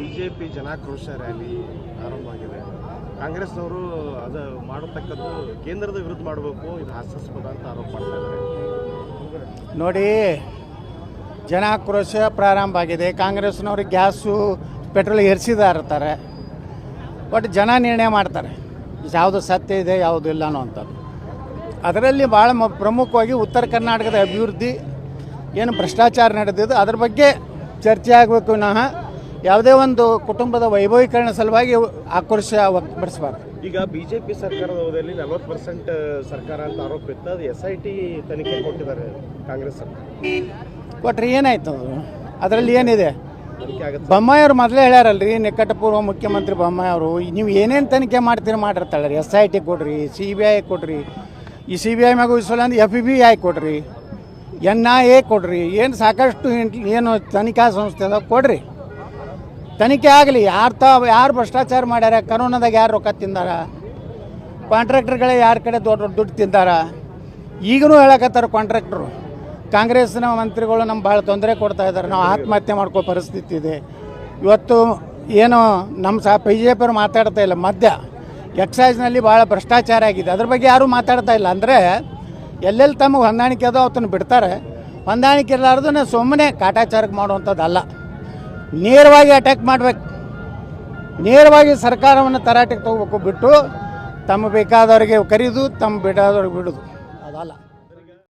BJP ಜನಾಕ್ರೋಶ rally ಆರಂಭ ಆಗಿದೆ. ಕಾಂಗ್ರೆಸ್ನವರು ಅದು ಮಾಡತಕ್ಕದ್ದು ಕೇಂದ್ರದ ವಿರುದ್ಧ ಮಾಡಬೇಕು, ಇದು ಹಾಸ್ಯಾಸ್ಪದ ಅಂತ ಆರೋಪ ಮಾಡ್ತಾ ನೋಡಿ, ಜನಾಕ್ರೋಶ ಪ್ರಾರಂಭ ಆಗಿದೆ. ಕಾಂಗ್ರೆಸ್ನವರು ಗ್ಯಾಸು, ಪೆಟ್ರೋಲ್ ಇರ್ತಾರೆ. ಬಟ್ ಜನ ನಿರ್ಣಯ ಮಾಡ್ತಾರೆ. ಯಾವುದು ಸತ್ಯ ಇದೆ, ಯಾವುದು ಇಲ್ಲ ಅನ್ನೋ ಅಂಥದ್ದು ಅದರಲ್ಲಿ ಭಾಳ ಮ, ಪ್ರಮುಖವಾಗಿ ಉತ್ತರ ಕರ್ನಾಟಕದ ಅಭಿವೃದ್ಧಿ, ಏನು ಭ್ರಷ್ಟಾಚಾರ ನಡೆದಿದ್ದು, ಅದ್ರ ಬಗ್ಗೆ ಚರ್ಚೆ ಆಗಬೇಕು ವಿನಃ ಯಾವುದೇ ಒಂದು ಕುಟುಂಬದ ವೈಭವೀಕರಣ ಸಲುವಾಗಿ ಆಕ್ರೋಶ ವ್ಯಕ್ತಪಡಿಸಬಾರ್ದು ಈಗ ಬಿಜೆಪಿ ಸರ್ಕಾರದ ಅವಧಿಯಲ್ಲಿ ನಲವತ್ತು ಪರ್ಸೆಂಟ್ ಸರ್ಕಾರ ಅಂತ ಆರೋಪ ಇತ್ತು. ಅದು ಎಸ್ ಐ ಟಿ ತನಿಖೆ ಕೊಟ್ಟಿದ್ದಾರೆ ಕಾಂಗ್ರೆಸ್ ಸರ್ಕಾರ. ಕೊಟ್ರಿ ಏನಾಯ್ತು? ಅದು ಅದರಲ್ಲಿ ಏನಿದೆ? ಬೊಮ್ಮಾಯಿ ಅವ್ರು ಮೊದಲೇ ಹೇಳ್ಯಾರಲ್ರಿ ನಿಕಟಪೂರ್ವ ಮುಖ್ಯಮಂತ್ರಿ ಬೊಮ್ಮಾಯಿ ಅವರು ನೀವು ಏನೇನು ತನಿಖೆ ಮಾಡ್ತೀರಿ ಮಾಡಿರ್ತಾಳೆ ಎಸ್ ಐ ಟಿ ಕೊಡ್ರಿ ಸಿ ಬಿ ಐ ಕೊಡ್ರಿ. ಈ ಸಿ ಬಿ ಐ ಮ್ಯಾಗ ಉಳಿಸಲ್ಲ ಅಂದ್ರೆ ಎಫ್ ಬಿ ಐ ಕೊಡ್ರಿ. ಎನ್ ಐ ಎ ಕೊಡ್ರಿ. ಏನು ಸಾಕಷ್ಟು ಏನು ತನಿಖಾ ಸಂಸ್ಥೆ ಅದಾವ ಕೊಡ್ರಿ. ತನಿಖೆ ಆಗಲಿ, ಯಾರು ತ, ಯಾರು ಭ್ರಷ್ಟಾಚಾರ ಮಾಡ್ಯಾರ, ಕರೋನಾದಾಗ ಯಾರು ರೊಕ್ಕ ತಿಂದಾರ ಕಾಂಟ್ರಾಕ್ಟರ್ಗಳೇ ಯಾರ ಕಡೆ ದೊಡ್ಡ ದೊಡ್ಡ ದುಡ್ಡು ತಿಂದಾರ ಈಗಲೂ ಹೇಳಕತ್ತಾರ ಕಾಂಟ್ರಾಕ್ಟ್ರು ಕಾಂಗ್ರೆಸ್ನ ಮಂತ್ರಿಗಳು ನಮ್ಗೆ ಭಾಳ ತೊಂದರೆ ಕೊಡ್ತಾ ಇದ್ದಾರೆ ನಾವು ಆತ್ಮಹತ್ಯೆ ಮಾಡ್ಕೋ ಪರಿಸ್ಥಿತಿ ಇದೆ. ಇವತ್ತು ಏನು ನಮ್ಮ ಸಹ ಬಿ ಜೆ ಪಿಯವರು ಮಾತಾಡ್ತಾ ಇಲ್ಲ ಮಧ್ಯ ಎಕ್ಸೈಸ್ನಲ್ಲಿ ಭಾಳ ಭ್ರಷ್ಟಾಚಾರ ಆಗಿದೆ. ಅದ್ರ ಬಗ್ಗೆ ಯಾರೂ ಮಾತಾಡ್ತಾ ಇಲ್ಲ. ಅಂದರೆ ಎಲ್ಲೆಲ್ಲಿ ತಮಗೆ ಹೊಂದಾಣಿಕೆ ಅದೋ ಅವತ್ತನ್ನು ಬಿಡ್ತಾರೆ. ಹೊಂದಾಣಿಕೆ ಇರಲಾರ್ದನ್ನ ಸುಮ್ಮನೆ ಕಾಟಾಚಾರಕ್ಕೆ ಮಾಡುವಂಥದ್ದಲ್ಲ. ನೇರವಾಗಿ ಅಟ್ಯಾಕ್ ಮಾಡಬೇಕು. ನೇರವಾಗಿ ಸರ್ಕಾರವನ್ನು ತರಾಟೆಗೆ ತಗೋಬೇಕು ಬಿಟ್ಟು ತಮ್ಮ ಬೇಕಾದವರಿಗೆ ಕರೆದು, ತಮ್ಮ ಬೇಕಾದವ್ರಿಗೆ ಬಿಡೋದು. ಅದಲ್ಲ.